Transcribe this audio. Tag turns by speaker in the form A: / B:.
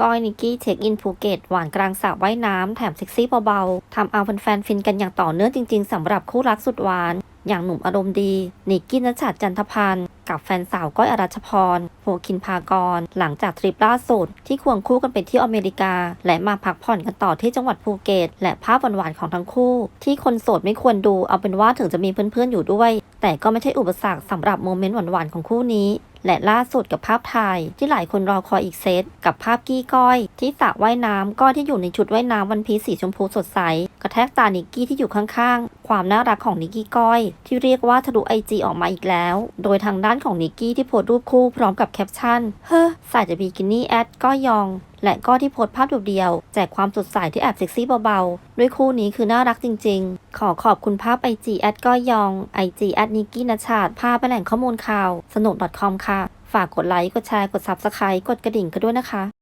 A: ก้อยนิกกี้เช็คอินภูเก็ตหวานกลางสระว่ายน้ำแถมเซ็กซี่เบาๆทำเอาแฟนๆฟินกันอย่างต่อเนื่องจริงๆสำหรับคู่รักสุดหวาน อย่างหนุ่มอารมณ์ดีนิกกี้นัชชัดจันทพันธ์กับแฟนสาวก้อยอรัชพรโพคินพากร หลังจากทริปล่าสุด ที่ควงคู่กันไปที่อเมริกา และมาพักผ่อนกันต่อที่จังหวัดภูเก็ต และภาพหวานๆของทั้งคู่ ที่คนโสดไม่ควรดูเอาเป็นว่าถึงจะมีเพื่อนๆอยู่ด้วย แต่ก็ไม่ใช่อุปสรรคสำหรับโมเมนต์หวานๆของคู่นี้ และล่าสุดกับภาพถ่ายที่หลายคนรอคอยอีกเซต กับภาพกี้ก้อย ที่สระว่ายน้ำก้อยที่อยู่ในชุดว่ายน้ำวันพีสีชมพูสดใส กระแทกตานิกกี้ที่อยู่ข้างๆ ความน่ารักของนิกกี้ก้อย ที่เรียกว่าทะลุไอจีออกมาอีกแล้ว โดยทางด้านของนิกกี้ที่โพสต์รูปคู่พร้อมกับแคปชั่น เฮ้อใส่จะบิกินี่แอดก้อยยอง และก็ที่โพสภาพเดียวๆแจกความสดใสที่แอบเซ็กซี่เบาๆ ด้วยคู่นี้คือน่ารักจริงๆ ขอขอบคุณภาพไอจีแอดก้อยยองไอจีแอดนิกกี้นัชชาติภาพเป็นแหล่งข้อมูลข่าว สนุก .com ค่ะ ฝากกดไลค์ กดแชร์ กด Subscribe กดกระดิ่งกันด้วยนะคะ